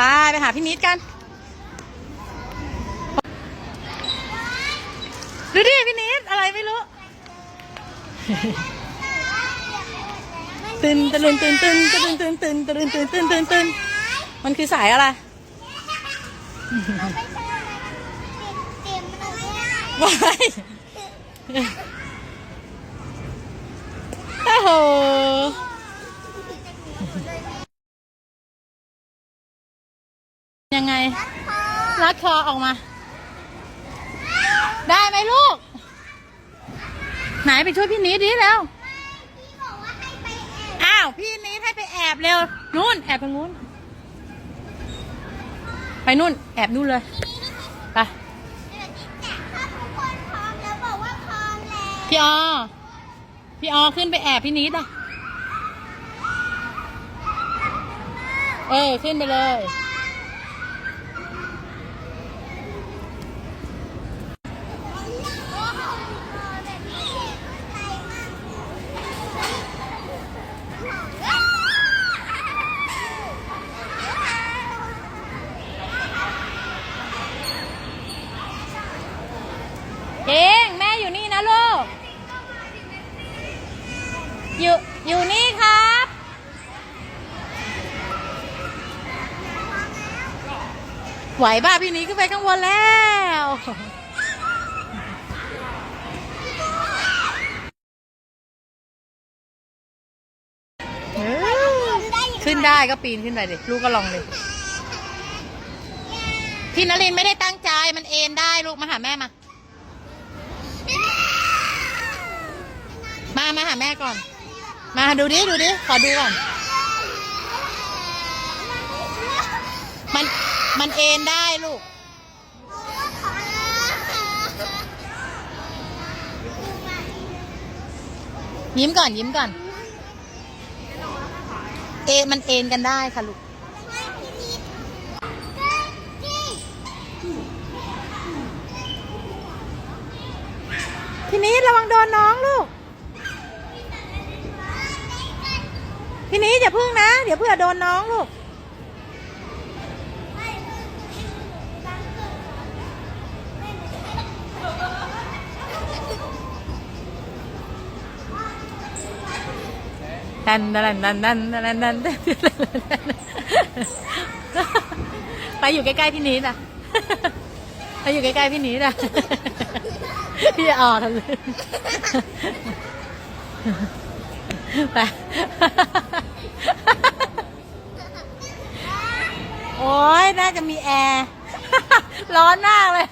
ไปไปหาพี่นิดกัน ดูดิพี่นิดอะไรไม่รู้ ตื่นตื่นตื่นตื่นตื่นตื่นตื่นตื่นตื่นตื่นตื่นตื่นมันคือสายอะไรว้ายโอ้โห รัดคอออกมา ได้ไหมลูก ไหนไปช่วยพี่นิดดิแล้วอ้าวพี่นิดให้ไปแอบเร็วนู่นแอบตรงนู้น ไปนู่น แอบนู่นเลยไปพี่ออพี่ออขึ้นไปแอบพี่นิดอะ เออ ขึ้นไปเลย เองแม่อยู่นี่นะลูก อยู่อยู่นี่ครับ ไหวบ้าพี่นี้ขึ้นไปข้างบนแล้ว ขึ้นได้ก็ปีนขึ้นไปดิลูกก็ลองดิพี่นลินไม่ได้ตั้งใจมันเอ็นได้ลูกมาหาแม่มา มามาหาแม่ก่อน มาดูดิ ดูดิ ขอดูก่อน มัน มันเอ็นได้ลูก ยิ้มก่อน ยิ้มก่อน เอนมันเอ็นกันได้ค่ะลูกพี่นี้ระวังโดนน้องลูก พี่นี้ อย่าพึ่งนะ เดี๋ยวเพื่อโดนน้องลูกดันดันดันดันดันดันไปอยู่ใกล้ๆพี่นี้นะไปอยู่ใกล้ๆพี่นี้นะพี่อ๋อทำเลยไปโอ้ ยน่าจะมีแอร์ ร้อนมากเลย